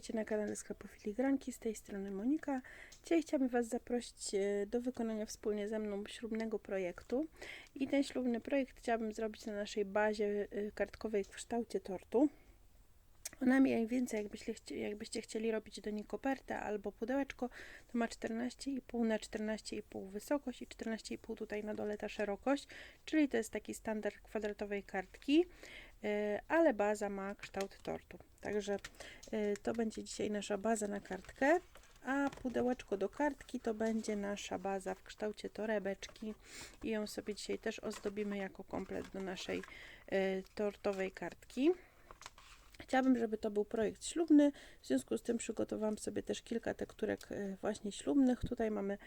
Witajcie na kanale sklepu Filigranki, z tej strony Monika. Dzisiaj chciałabym Was zaprosić e, do wykonania wspólnie ze mną ślubnego projektu. I ten ślubny projekt chciałabym zrobić na naszej bazie e, kartkowej w kształcie tortu. Ona mniej więcej, jakbyście, jakbyście chcieli robić do niej kopertę albo pudełeczko, to ma 14,5 na 14,5 wysokość i 14,5 tutaj na dole ta szerokość, czyli to jest taki standard kwadratowej kartki, e, ale baza ma kształt tortu. Także y, to będzie dzisiaj nasza baza na kartkę, a pudełeczko do kartki to będzie nasza baza w kształcie torebeczki i ją sobie dzisiaj też ozdobimy jako komplet do naszej y, tortowej kartki. Chciałabym, żeby to był projekt ślubny, w związku z tym przygotowałam sobie też kilka tekturek y, właśnie ślubnych. Tutaj mamy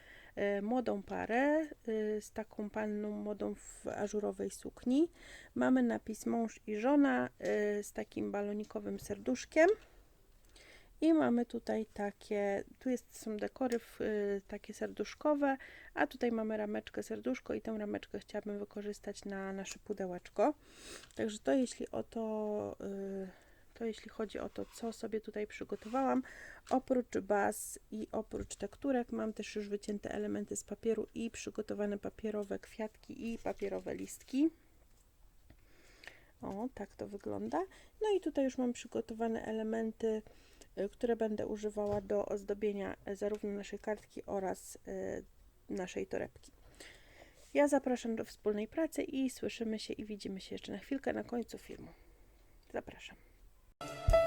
młodą parę y, z taką panną młodą w ażurowej sukni. Mamy napis mąż i żona y, z takim balonikowym serduszkiem. I mamy tutaj takie, tu jest, są dekory w, takie serduszkowe, a tutaj mamy rameczkę serduszko i tę rameczkę chciałabym wykorzystać na nasze pudełeczko. Także to jeśli o to, y, to jeśli chodzi o to, co sobie tutaj przygotowałam. Oprócz baz i oprócz tekturek mam też już wycięte elementy z papieru i przygotowane papierowe kwiatki i papierowe listki. O, tak to wygląda. No i tutaj już mam przygotowane elementy, y, które będę używała do ozdobienia y, zarówno naszej kartki oraz y, naszej torebki. Ja zapraszam do wspólnej pracy i słyszymy się i widzimy się jeszcze na chwilkę na końcu filmu. Zapraszam. 了。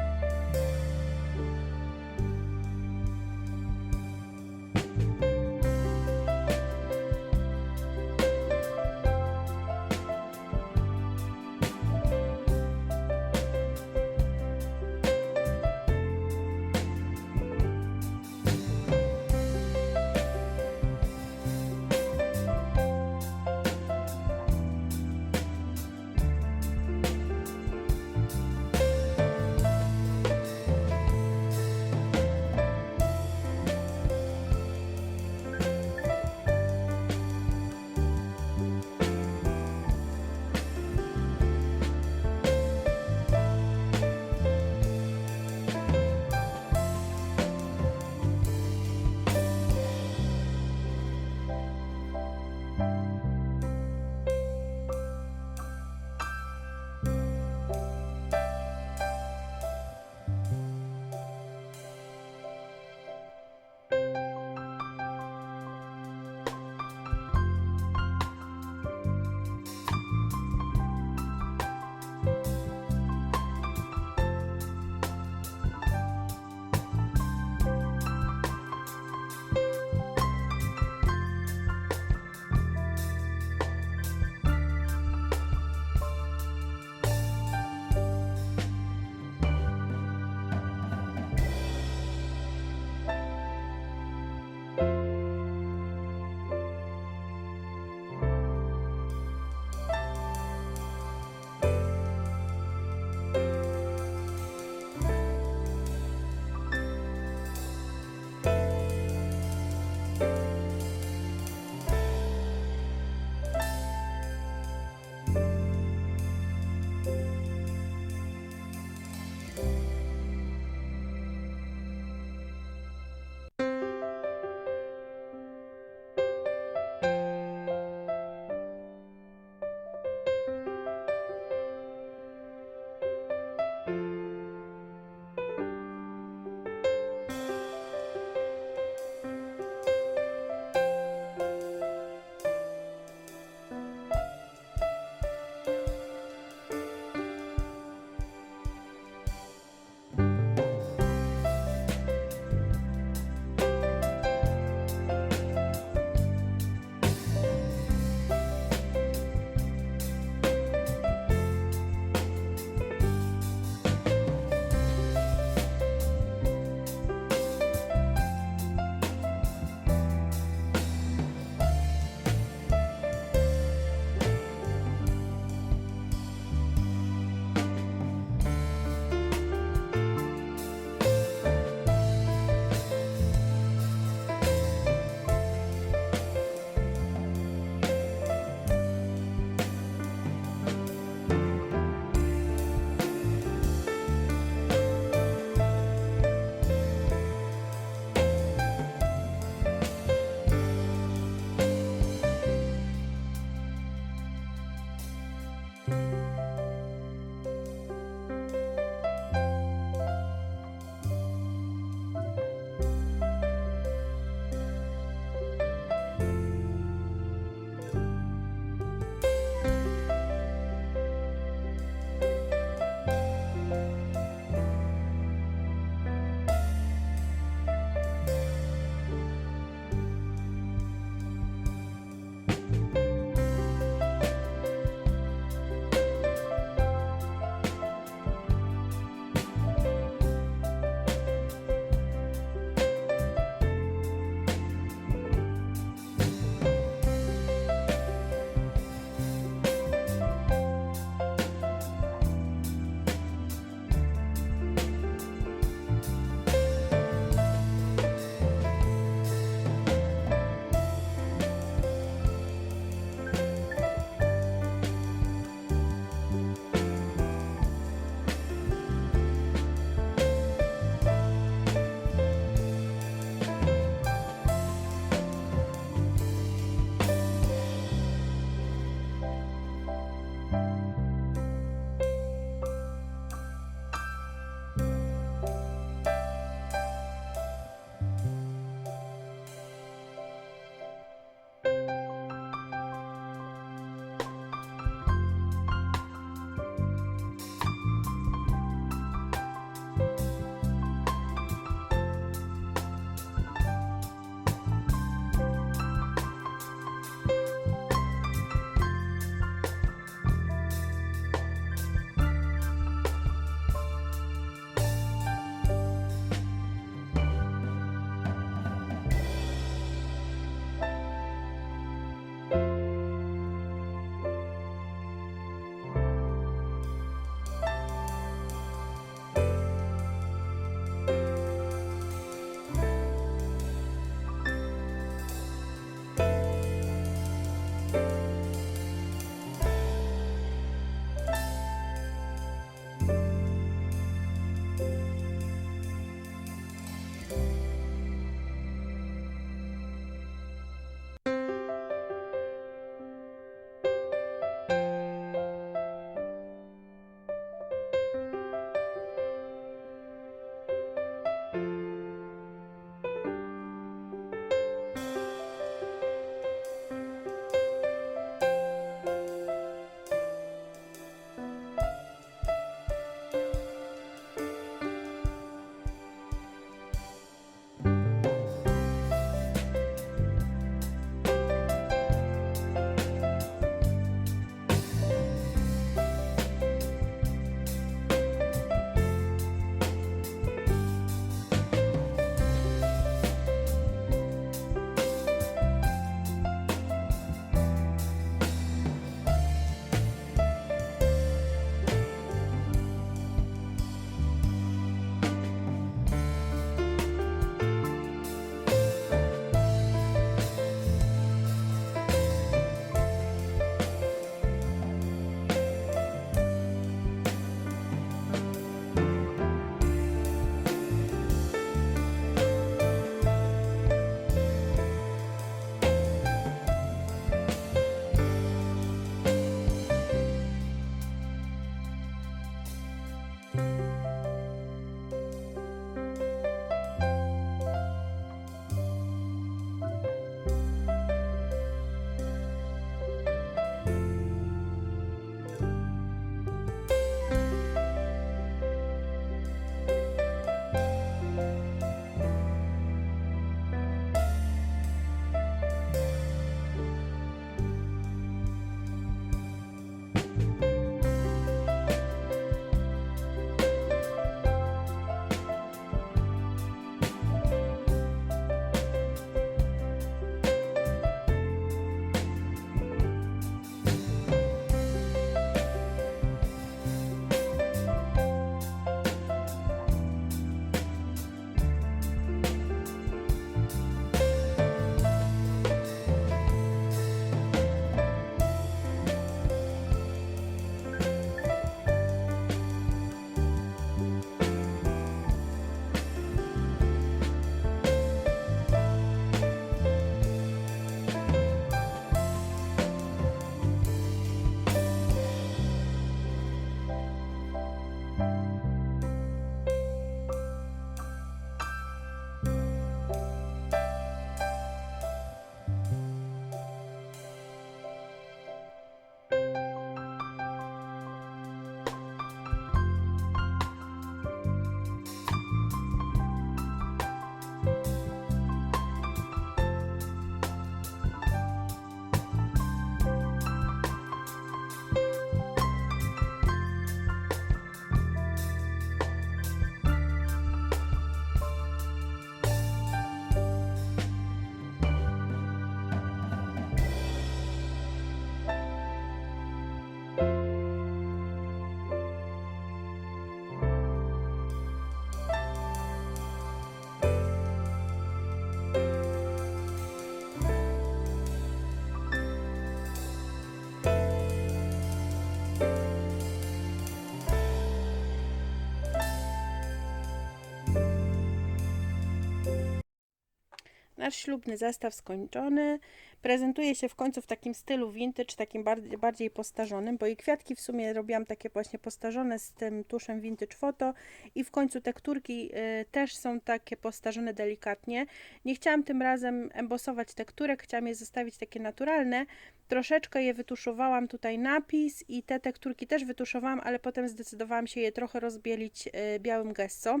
Nasz ślubny zestaw skończony. Prezentuje się w końcu w takim stylu vintage, takim bardziej, bardziej postarzonym, bo i kwiatki w sumie robiłam takie właśnie postarzone z tym tuszem vintage photo i w końcu tekturki y, też są takie postarzone delikatnie. Nie chciałam tym razem embosować tekturek, chciałam je zostawić takie naturalne. Troszeczkę je wytuszowałam tutaj napis i te tekturki też wytuszowałam, ale potem zdecydowałam się je trochę rozbielić y, białym gesso,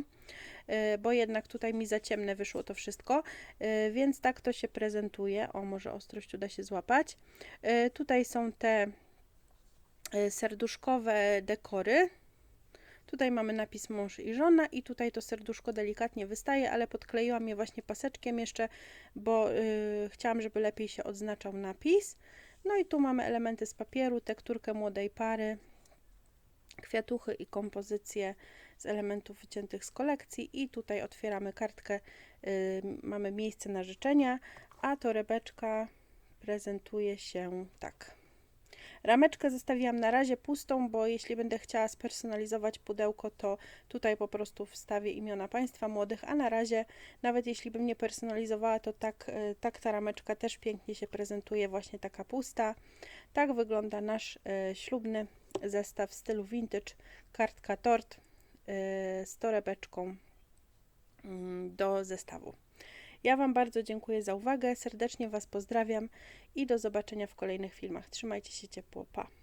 y, bo jednak tutaj mi za ciemne wyszło to wszystko, więc tak to się prezentuje. O, może ostrość uda się złapać. Y, Tutaj są te y, serduszkowe dekory. Tutaj mamy napis mąż i żona i tutaj to serduszko delikatnie wystaje, ale podkleiłam je właśnie paseczkiem jeszcze, bo y, chciałam, żeby lepiej się odznaczał napis. No i tu mamy elementy z papieru, tekturkę młodej pary, kwiatuchy i kompozycje z elementów wyciętych z kolekcji i tutaj otwieramy kartkę, y, mamy miejsce na życzenia, a torebeczka prezentuje się tak. Rameczkę zostawiłam na razie pustą, bo jeśli będę chciała spersonalizować pudełko, to tutaj po prostu wstawię imiona Państwa młodych, a na razie, nawet jeśli bym nie personalizowała, to tak, y, tak ta rameczka też pięknie się prezentuje, właśnie taka pusta. Tak wygląda nasz y, ślubny zestaw w stylu vintage, kartka tort y, z torebeczką mm, do zestawu. Ja Wam bardzo dziękuję za uwagę, serdecznie Was pozdrawiam i do zobaczenia w kolejnych filmach. Trzymajcie się ciepło, pa!